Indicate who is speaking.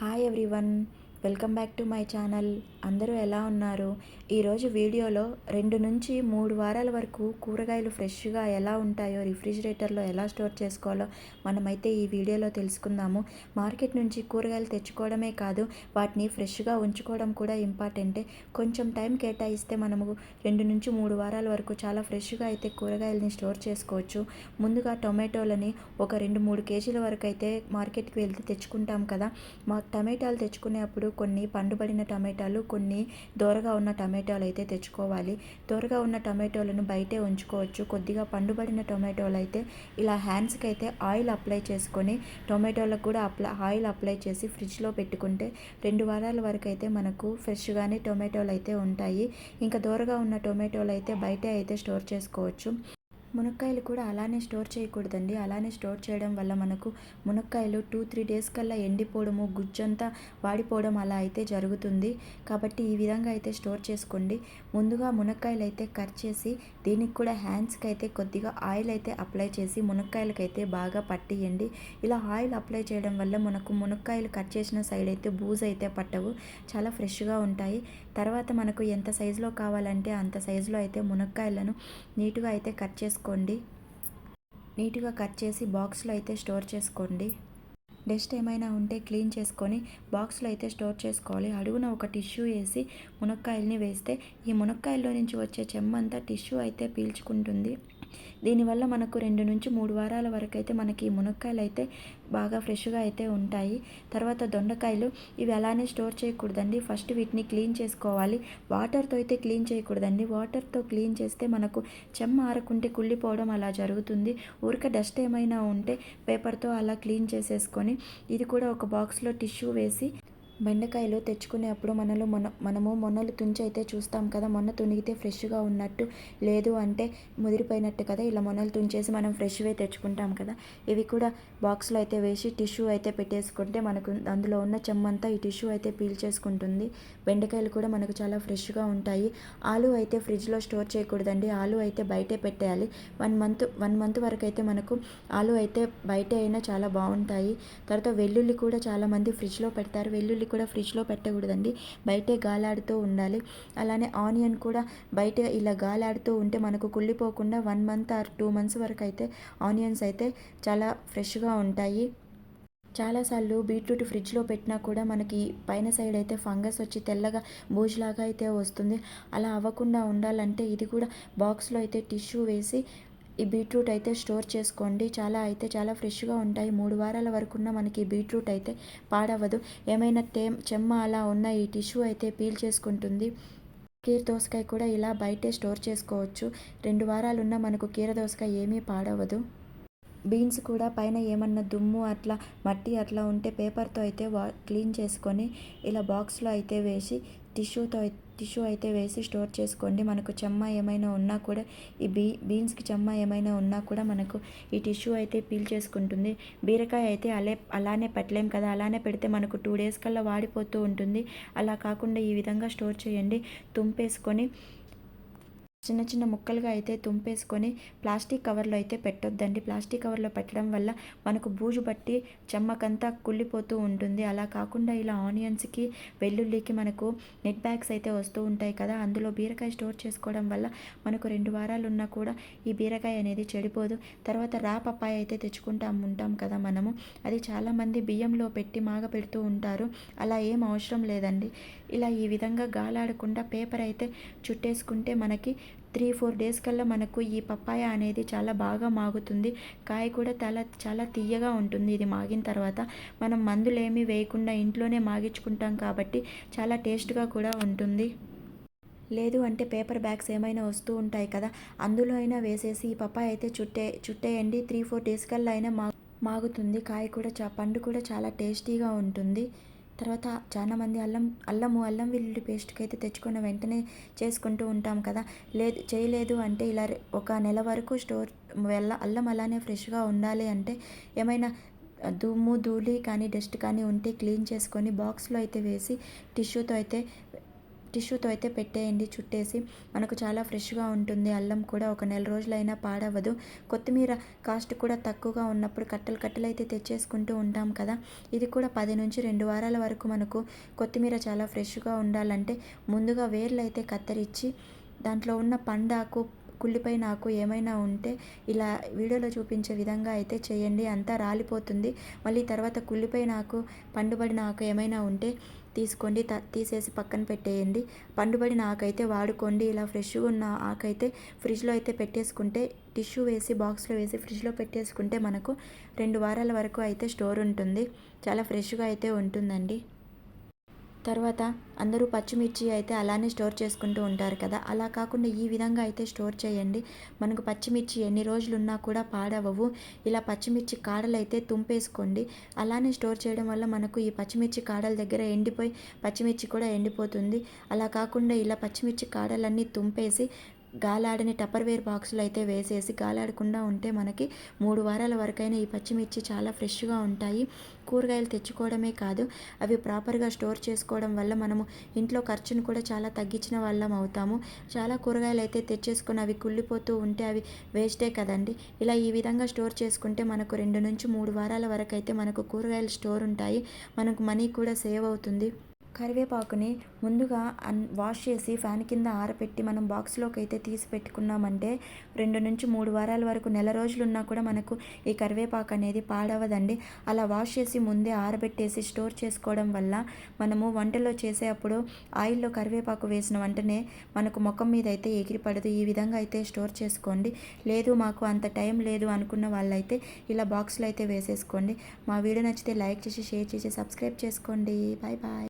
Speaker 1: hi everyone. Welcome back to my channel. అందరూ ఎలా ఉన్నారు? ఈరోజు వీడియోలో రెండు నుంచి మూడు వారాల వరకు కూరగాయలు ఫ్రెష్గా ఎలా ఉంటాయో రిఫ్రిజిరేటర్లో ఎలా స్టోర్ చేసుకోవాలో మనమైతే ఈ వీడియోలో తెలుసుకుందాము. మార్కెట్ నుంచి కూరగాయలు తెచ్చుకోవడమే కాదు వాటిని ఫ్రెష్గా ఉంచుకోవడం కూడా ఇంపార్టెంటే. కొంచెం టైం కేటాయిస్తే మనము రెండు నుంచి మూడు వారాల వరకు చాలా ఫ్రెష్గా అయితే కూరగాయలని స్టోర్ చేసుకోవచ్చు. ముందుగా టొమాటోలని ఒక రెండు మూడు కేజీల వరకు అయితే మార్కెట్కి వెళ్తే తెచ్చుకుంటాం కదా. మా టమాటాలు తెచ్చుకునేప్పుడు కొన్ని పండుబడిన టమాటాలు కొన్ని దూరగా ఉన్న టమాటాలు అయితే తెచ్చుకోవాలి. దూరగా ఉన్న టమాటోలను బయటే ఉంచుకోవచ్చు. కొద్దిగా పండుబడిన టొమాటోలు అయితే ఇలా హ్యాండ్స్కి అయితే ఆయిల్ అప్లై చేసుకొని టొమాటోలకు కూడా అప్లై ఆయిల్ అప్లై చేసి ఫ్రిడ్జ్లో పెట్టుకుంటే రెండు వారాల వరకు అయితే మనకు ఫ్రెష్గానే టొమాటోలు అయితే ఉంటాయి. ఇంకా దూరగా ఉన్న టొమాటోలు అయితే బయట అయితే స్టోర్ చేసుకోవచ్చు. మునక్కాయలు కూడా అలానే స్టోర్ చేయకూడదండి. అలానే స్టోర్ చేయడం వల్ల మనకు మునక్కాయలు టూ త్రీ డేస్ కల్లా ఎండిపోవడము గుజ్జంతా వాడిపోవడం అలా అయితే జరుగుతుంది. కాబట్టి ఈ విధంగా అయితే స్టోర్ చేసుకోండి. ముందుగా మునక్కాయలు అయితే కట్ చేసి దీనికి కూడా హ్యాండ్స్కి అయితే కొద్దిగా ఆయిల్ అయితే అప్లై చేసి మునక్కాయలకైతే బాగా పట్టియండి. ఇలా ఆయిల్ అప్లై చేయడం వల్ల మనకు మునక్కాయలు కట్ చేసిన సైడ్ అయితే బూజ్ అయితే పట్టవు. చాలా ఫ్రెష్గా ఉంటాయి. తర్వాత మనకు ఎంత సైజులో కావాలంటే అంత సైజులో అయితే మునక్కాయలను నీట్గా అయితే కట్ చేసుకోండి. నీట్గా కట్ చేసి బాక్స్లో అయితే స్టోర్ చేసుకోండి. డస్ట్ ఏమైనా ఉంటే క్లీన్ చేసుకొని బాక్స్లో అయితే స్టోర్ చేసుకోవాలి. అడుగున ఒక టిష్యూ వేసి మునక్కాయల్ని వేస్తే ఈ మునక్కాయల్లో నుంచి వచ్చే చెమ్మంతా టిష్యూ అయితే పీల్చుకుంటుంది. దీనివల్ల మనకు రెండు నుంచి మూడు వారాల వరకు అయితే మనకి మునక్కాయలు అయితే బాగా ఫ్రెష్గా అయితే ఉంటాయి. తర్వాత దొండకాయలు ఇవి అలానే స్టోర్ చేయకూడదండి. ఫస్ట్ వీటిని క్లీన్ చేసుకోవాలి. వాటర్తో అయితే క్లీన్ చేయకూడదండి. వాటర్తో క్లీన్ చేస్తే మనకు చెమ్మ ఆరకుంటే కుళ్ళిపోవడం అలా జరుగుతుంది. ఊరిక డస్ట్ ఏమైనా ఉంటే పేపర్తో అలా క్లీన్ చేసేసుకొని ఇది కూడా ఒక బాక్స్లో టిష్యూ వేసి బెండకాయలు తెచ్చుకునేప్పుడు మనలో మొన మనము మొన్నలు తుంచి అయితే చూస్తాం కదా మొన్న తునిగితే ఫ్రెష్గా ఉన్నట్టు లేదు అంటే ముదిరిపోయినట్టు కదా ఇలా మొన్నలు తుంచేసి మనం ఫ్రెష్వే తెచ్చుకుంటాం కదా. ఇవి కూడా బాక్స్లో అయితే వేసి టిష్యూ అయితే పెట్టేసుకుంటే మనకు అందులో ఉన్న చెమ్మంతా ఈ టిష్యూ అయితే పీల్ చేసుకుంటుంది. బెండకాయలు కూడా మనకు చాలా ఫ్రెష్గా ఉంటాయి. ఆలు అయితే ఫ్రిడ్జ్లో స్టోర్ చేయకూడదండి. ఆలు అయితే బయటే పెట్టేయాలి. వన్ మంత్ వన్ మంత్ వరకు అయితే మనకు ఆలు అయితే బయట అయినా చాలా బాగుంటాయి. తర్వాత వెల్లుల్లి కూడా చాలామంది ఫ్రిడ్జ్లో పెడతారు. వెల్లుల్లి కూడా ఫ్రిడ్జ్లో పెట్టకూడదండి. బయటే గాలాడుతూ ఉండాలి. అలానే ఆనియన్ కూడా బయట ఇలా గాలాడుతూ ఉంటే మనకు కుళ్ళిపోకుండా one month or two months వరకు అయితే ఆనియన్స్ అయితే చాలా ఫ్రెష్గా ఉంటాయి. చాలాసార్లు బీట్రూట్ ఫ్రిడ్జ్లో పెట్టినా కూడా మనకి పైన సైడ్ అయితే ఫంగస్ వచ్చి తెల్లగా బూజులాగా అయితే వస్తుంది. అలా అవ్వకుండా ఉండాలంటే ఇది కూడా బాక్స్లో అయితే టిష్యూ వేసి ఈ బీట్రూట్ అయితే స్టోర్ చేసుకోండి. చాలా అయితే చాలా ఫ్రెష్గా ఉంటాయి. మూడు వారాల వరకున్న మనకి బీట్రూట్ అయితే పాడవదు. ఏమైనా తే చెమ్మ అలా ఉన్న ఈ టిష్యూ అయితే పీల్ చేసుకుంటుంది. కీర దోసకాయ కూడా ఇలా బయటే స్టోర్ చేసుకోవచ్చు. రెండు వారాలున్న మనకు కీర దోసకాయ ఏమీ పాడవదు. బీన్స్ కూడా పైన ఏమన్నా దుమ్ము అట్లా మట్టి అట్లా ఉంటే పేపర్తో అయితే వా క్లీన్ చేసుకొని ఇలా బాక్స్లో అయితే వేసి టిష్యూతో టిష్యూ అయితే వేసి స్టోర్ చేసుకోండి. మనకు చెమ్మ ఏమైనా ఉన్నా కూడా ఈ బీ బీన్స్కి చెమ్మ ఏమైనా ఉన్నా కూడా మనకు ఈ టిష్యూ అయితే పీల్ చేసుకుంటుంది. బీరకాయ అయితే అలే అలానే పెట్టలేం కదా అలానే పెడితే మనకు టూ డేస్ కల్లా వాడిపోతూ ఉంటుంది. అలా కాకుండా ఈ విధంగా స్టోర్ చేయండి. తుంపేసుకొని చిన్న చిన్న ముక్కలుగా అయితే తుంపేసుకొని ప్లాస్టిక్ కవర్లో అయితే పెట్టొద్దండి. ప్లాస్టిక్ కవర్లో పెట్టడం వల్ల మనకు బూజు పట్టి చెమ్మకంతా కుళ్ళిపోతూ ఉంటుంది. అలా కాకుండా ఇలా ఆనియన్స్కి వెల్లుల్లికి మనకు నెట్ బ్యాగ్స్ అయితే వస్తూ ఉంటాయి కదా. అందులో బీరకాయ స్టోర్ చేసుకోవడం వల్ల మనకు రెండు వారాలు ఉన్నా కూడా ఈ బీరకాయ అనేది చెడిపోదు. తర్వాత రా పప్పాయ అయితే తెచ్చుకుంటాం ఉంటాం కదా మనము. అది చాలామంది బియ్యంలో పెట్టి మాగ పెడుతూ ఉంటారు. అలా ఏం అవసరం లేదండి. ఇలా ఈ విధంగా గాలాడకుండా పేపర్ అయితే చుట్టేసుకుంటే మనకి త్రీ ఫోర్ డేస్ కల్లా మనకు ఈ పప్పాయ అనేది చాలా బాగా మాగుతుంది. కాయ కూడా చాలా చాలా తీయగా ఉంటుంది. ఇది మాగిన తర్వాత మనం మందులు వేయకుండా ఇంట్లోనే మాగించుకుంటాం కాబట్టి చాలా టేస్ట్గా కూడా ఉంటుంది. లేదు అంటే పేపర్ బ్యాగ్స్ ఏమైనా వస్తూ ఉంటాయి కదా అందులో అయినా వేసేసి ఈ పప్పాయ అయితే చుట్టే చుట్టేయండి. త్రీ ఫోర్ డేస్ కల్లా అయినా మా మాగుతుంది. కాయ కూడా చా పండు కూడా చాలా టేస్టీగా ఉంటుంది. తర్వాత చాలామంది అల్లం అల్లము అల్లం వెల్లుల్లి పేస్ట్కి అయితే తెచ్చుకున్న వెంటనే చేసుకుంటూ ఉంటాం కదా. లేదు చేయలేదు అంటే ఇలా ఒక నెల వరకు స్టోర్ వెళ్ళ అల్లం అలానే ఫ్రెష్గా ఉండాలి అంటే ఏమైనా దుమ్ము ధూళి కానీ డస్ట్ కానీ ఉంటే క్లీన్ చేసుకొని బాక్స్లో అయితే వేసి టిష్యూతో అయితే టిష్యూతో అయితే పెట్టేయండి చుట్టేసి. మనకు చాలా ఫ్రెష్గా ఉంటుంది అల్లం కూడా ఒక నెల రోజులైనా పాడవదు. కొత్తిమీర కాస్ట్ కూడా తక్కువగా ఉన్నప్పుడు కట్టలు కట్టలు అయితే తెచ్చేసుకుంటూ ఉంటాం కదా. ఇది కూడా పది నుంచి రెండు వారాల వరకు మనకు కొత్తిమీర చాలా ఫ్రెష్గా ఉండాలంటే ముందుగా వేర్లు అయితే కత్తిరించి దాంట్లో ఉన్న పండాకు కుళ్ళిపై నాకు ఏమైనా ఉంటే ఇలా వీడియోలో చూపించే విధంగా అయితే చేయండి. అంతా రాలిపోతుంది. మళ్ళీ తర్వాత కుళ్ళిపై నాకు పండుబడి నాకు ఏమైనా ఉంటే తీసుకోండి. త తీసేసి పక్కన పెట్టేయండి. పండుబడి నాకైతే వాడుకోండి. ఇలా ఫ్రెష్గా ఉన్న ఆకైతే ఫ్రిడ్జ్లో అయితే పెట్టేసుకుంటే టిష్యూ వేసి బాక్స్లో వేసి ఫ్రిడ్జ్లో పెట్టేసుకుంటే మనకు రెండు వారాల వరకు అయితే స్టోర్ ఉంటుంది. చాలా ఫ్రెష్గా అయితే ఉంటుందండి. తర్వాత అందరూ పచ్చిమిర్చి అయితే అలానే స్టోర్ చేసుకుంటూ ఉంటారు కదా. అలా కాకుండా ఈ విధంగా అయితే స్టోర్ చేయండి. మనకు పచ్చిమిర్చి ఎన్ని రోజులు ఉన్నా కూడా పాడవవు. ఇలా పచ్చిమిర్చి కాడలు అయితే తుంపేసుకోండి. అలానే స్టోర్ చేయడం వల్ల మనకు ఈ పచ్చిమిర్చి కాడల దగ్గర ఎండిపోయి పచ్చిమిర్చి కూడా ఎండిపోతుంది. అలా కాకుండా ఇలా పచ్చిమిర్చి కాడలన్నీ తుంపేసి గాలాడని టపర్వేర్ బాక్సులు అయితే వేసేసి గాలాడకుండా ఉంటే మనకి మూడు వారాల వరకైనా ఈ పచ్చిమిర్చి చాలా ఫ్రెష్గా ఉంటాయి. కూరగాయలు తెచ్చుకోవడమే కాదు అవి ప్రాపర్గా స్టోర్ చేసుకోవడం వల్ల మనము ఇంట్లో ఖర్చును కూడా చాలా తగ్గించిన వాళ్ళం అవుతాము. చాలా కూరగాయలు అయితే తెచ్చేసుకుని అవి కుళ్ళిపోతూ ఉంటే అవి వేస్టే కదండి. ఇలా ఈ విధంగా స్టోర్ చేసుకుంటే మనకు రెండు నుంచి మూడు వారాల వరకు అయితే మనకు కూరగాయలు స్టోర్ ఉంటాయి. మనకు మనీ కూడా సేవ్ అవుతుంది. కరివేపాకుని ముందుగా అన్ వాష్ చేసి ఫ్యాన్ కింద ఆరబెట్టి మనం బాక్స్లోకి అయితే తీసి పెట్టుకున్నామంటే రెండు నుంచి మూడు వారాల వరకు నెల రోజులు ఉన్నా కూడా మనకు ఈ కరివేపాకు అనేది పాడవదండి. అలా వాష్ చేసి ముందే ఆరబెట్టేసి స్టోర్ చేసుకోవడం వల్ల మనము వంటలో చేసేటప్పుడు ఆయిల్లో కరివేపాకు వేసిన వెంటనే మనకు ముఖం మీద అయితే ఎగిరిపడదు. ఈ విధంగా అయితే స్టోర్ చేసుకోండి. లేదు మాకు అంత టైం లేదు అనుకున్న వాళ్ళైతే ఇలా బాక్స్లో అయితే వేసేసుకోండి. మా వీడియో నచ్చితే లైక్ చేసి షేర్ చేసి సబ్స్క్రైబ్ చేసుకోండి. Bye bye.